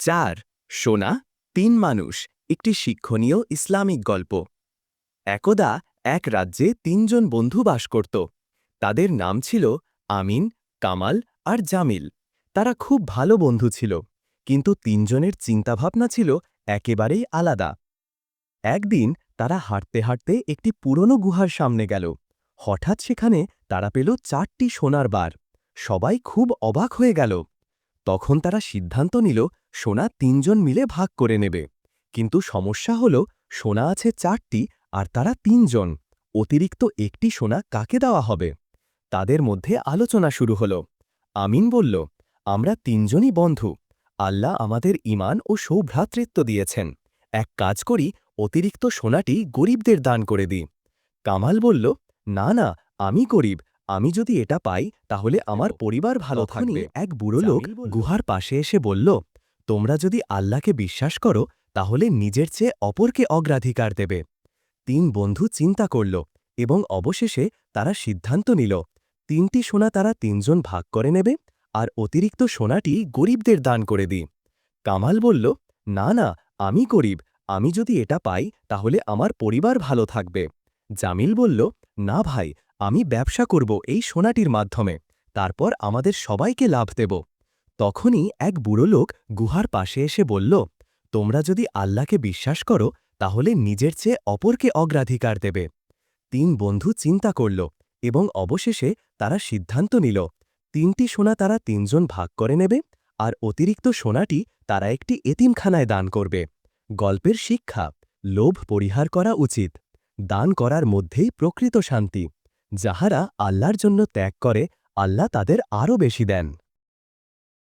চার, সোনা, তিন মানুষ, একটি শিক্ষণীয় ইসলামিক গল্প। একদা এক রাজ্যে তিনজন বন্ধু বাস করত। তাদের নাম ছিল আমিন, কামাল আর জামিল। তারা খুব ভালো বন্ধু ছিল, কিন্তু তিনজনের চিন্তাভাবনা ছিল একেবারেই আলাদা। একদিন তারা হাঁটতে হাঁটতে একটি পুরনো গুহার সামনে গেল। হঠাৎ সেখানে তারা পেল চারটি সোনার বার। সবাই খুব অবাক হয়ে গেল। তখন তারা সিদ্ধান্ত নিল সোনা তিনজন মিলে ভাগ করে নেবে। কিন্তু সমস্যা হল সোনা আছে চারটি আর তারা তিনজন। অতিরিক্ত একটি সোনা কাকে দেওয়া হবে? তাদের মধ্যে আলোচনা শুরু হল। আমিন বলল আমরা তিনজনই বন্ধু। আল্লাহ আমাদের ইমান ও সৌভ্রাতৃত্ব দিয়েছেন। এক কাজ করি অতিরিক্ত সোনাটি গরিবদের দান করে দিই। কামাল বলল না না আমি গরিব। আমি যদি এটা পাই তাহলে আমার পরিবার ভালো থাকবে। এক বুড়ো লোক গুহার পাশে এসে বলল তোমরা যদি আল্লাহকে বিশ্বাস করো, তাহলে নিজের চেয়ে অপরকে অগ্রাধিকার দেবে। তিন বন্ধু চিন্তা করল এবং অবশেষে তারা সিদ্ধান্ত নিল, তিনটি সোনা তারা তিনজন ভাগ করে নেবে আর অতিরিক্ত সোনাটি গরিবদের দান করে দিই। কামাল বলল, না না, আমি গরিব, আমি যদি এটা পাই, তাহলে আমার পরিবার ভালো থাকবে। জামিল বলল, না ভাই, আমি ব্যবসা করব এই সোনাটির মাধ্যমে, তারপর আমাদের সবাইকে লাভ দেব। তখনই এক বুড়ো লোক গুহার পাশে এসে বলল, তোমরা যদি আল্লাহকে বিশ্বাস করো, তাহলে নিজের চেয়ে অপরকে অগ্রাধিকার দেবে। তিন বন্ধু চিন্তা করল এবং অবশেষে তারা সিদ্ধান্ত নিল, তিনটি সোনা তারা তিনজন ভাগ করে নেবে আর অতিরিক্ত সোনাটি তারা একটি এতিমখানায় দান করবে। গল্পের শিক্ষা, লোভ পরিহার করা উচিত, দান করার মধ্যেই প্রকৃত শান্তি, যাহারা আল্লাহর জন্য ত্যাগ করে, আল্লাহ তাদের আরও বেশি দেন।